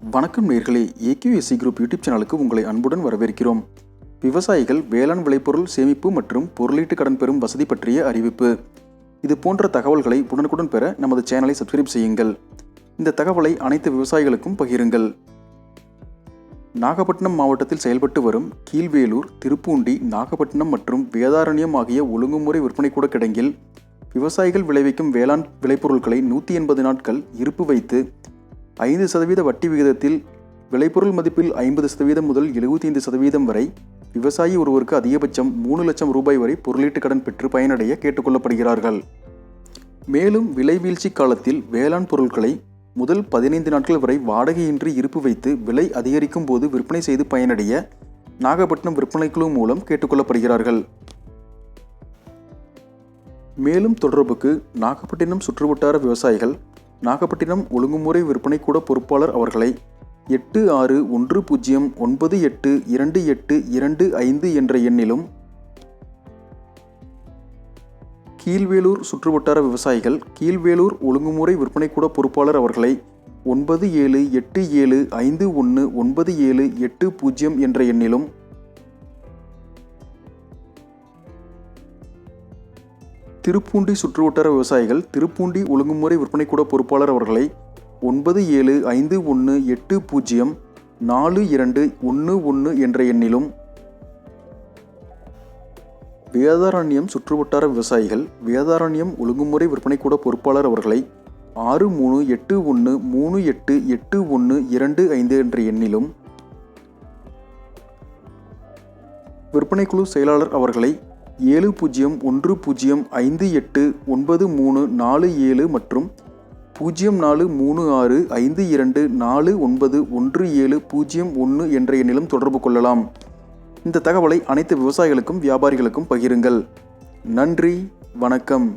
வணக்கம் நேர்களே. AKSC group YouTube சேனலுக்கு உங்களை அன்புடன் வரவேற்கிறோம். விவசாயிகள் வேளாண் விளைபொருள் சேமிப்பு மற்றும் பொருளீட்டு கடன் பெறும் வசதி பற்றிய அறிவிப்பு. இது போன்ற தகவல்களை உடனுக்குடன் பெற நமது சேனலை சப்ஸ்கிரைப் செய்யுங்கள். இந்த தகவலை அனைத்து விவசாயிகளுக்கும் பகிருங்கள். நாகப்பட்டினம் மாவட்டத்தில் செயல்பட்டு வரும் கீழ்வேலூர் திருப்பூண்டி நாகப்பட்டினம் மற்றும் வேதாரண்யம் ஆகிய ஒழுங்குமுறை விற்பனை கூட கிடங்கில் விவசாயிகள் விளைவிக்கும் வேளாண் விளைபொருட்களை நூற்றி எண்பது நாட்கள் இருப்பு வைத்து ஐந்து சதவீத வட்டி விகிதத்தில் விளைபொருள் மதிப்பில் ஐம்பது சதவீதம் முதல் எழுபத்தி ஐந்து சதவீதம் வரை விவசாயி ஒருவருக்கு அதிகபட்சம் மூணு லட்சம் ரூபாய் வரை பொருளீட்டு கடன் பெற்று பயனடைய கேட்டுக்கொள்ளப்படுகிறார்கள். மேலும் விலை வீழ்ச்சி காலத்தில் வேளாண் பொருட்களை முதல் பதினைந்து நாட்கள் வரை வாடகையின்றி இருப்பு வைத்து விலை அதிகரிக்கும் போது விற்பனை செய்து பயனடைய நாகப்பட்டினம் விற்பனை குழு மூலம் கேட்டுக்கொள்ளப்படுகிறார்கள். மேலும் தொடர்புக்கு நாகப்பட்டினம் சுற்றுவட்டார விவசாயிகள் நாகப்பட்டினம் ஒழுங்குமுறை விற்பனை கூட பொறுப்பாளர் அவர்களை எட்டு ஆறு ஒன்று பூஜ்ஜியம் ஒன்பது எட்டு இரண்டு எட்டு இரண்டு ஐந்து என்ற எண்ணிலும் கீழ்வேலூர் சுற்றுவட்டார விவசாயிகள் கீழ்வேலூர் ஒழுங்குமுறை விற்பனை கூட பொறுப்பாளர் அவர்களை ஒன்பது ஏழு எட்டு ஏழு ஐந்து ஒன்று ஒன்பது ஏழு எட்டு பூஜ்ஜியம் என்ற எண்ணிலும் திருப்பூண்டி சுற்றுவட்டார விவசாயிகள் திருப்பூண்டி ஒழுங்குமுறை விற்பனை கூட பொறுப்பாளர் அவர்களை ஒன்பது ஏழு ஐந்து ஒன்று எட்டு பூஜ்ஜியம் நாலு இரண்டு ஒன்று ஒன்று என்ற எண்ணிலும் வேதாரண்யம் சுற்றுவட்டார விவசாயிகள் வேதாரண்யம் ஒழுங்குமுறை விற்பனை கூட பொறுப்பாளர் அவர்களை ஆறு மூணு எட்டு ஒன்று மூணு எட்டு எட்டு ஒன்று இரண்டு ஐந்து என்ற எண்ணிலும் விற்பனைக்குழு செயலாளர் அவர்களை ஏழு பூஜ்ஜியம் ஒன்று பூஜ்ஜியம் ஐந்து எட்டு ஒன்பது மூணு நாலு ஏழு மற்றும் பூஜ்ஜியம் நாலு மூணு ஆறு ஐந்து இரண்டு நாலு ஒன்பது ஒன்று ஏழு பூஜ்ஜியம் ஒன்று என்ற எண்ணிலும் தொடர்பு கொள்ளலாம். இந்த தகவலை அனைத்து விவசாயிகளுக்கும் வியாபாரிகளுக்கும் பகிருங்கள். நன்றி வணக்கம்.